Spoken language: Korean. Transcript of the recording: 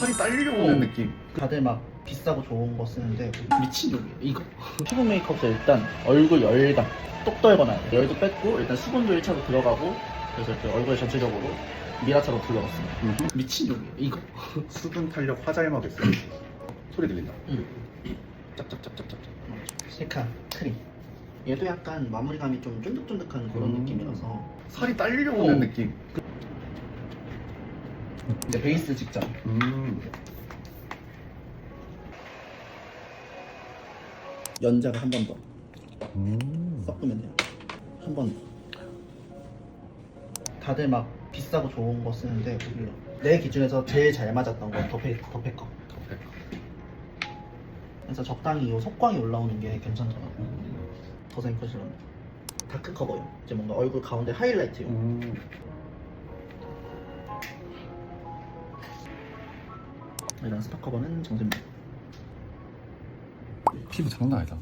살이 딸려오는 어. 느낌. 다들 막 비싸고 좋은 거 쓰는데 미친놈이야 이거. 피부 메이크업에서 일단 얼굴 열감 똑 떨거나 열도 뺐고 일단 수분도 1차로 들어가고 그래서 이렇게 얼굴 전체적으로 미라처럼 둘러봤습니다 미친놈이야 이거. 수분 탄력 화잘막 있어. 소리 들린다. 짭짭짭짭짭. 실카 크림 얘도 약간 마무리감이 좀 쫀득쫀득한 그런 음. 느낌이라서 살이 딸려오는 어. 느낌. 이제 베이스 직전. 음. 연작을 한번 더. 음. 섞으면 돼요. 한 번 더. 다들 막 비싸고 좋은 거 쓰는데 오히려 내 기준에서 제일 잘 맞았던 건 더페, 더페커. 그래서 적당히 이 속광이 올라오는 게 괜찮더라고 더생커실러 다크 커버요. 이제 뭔가 얼굴 가운데 하이라이트요. 음. 이런 스파 커버는 정샘입니다 피부 장난 아니다.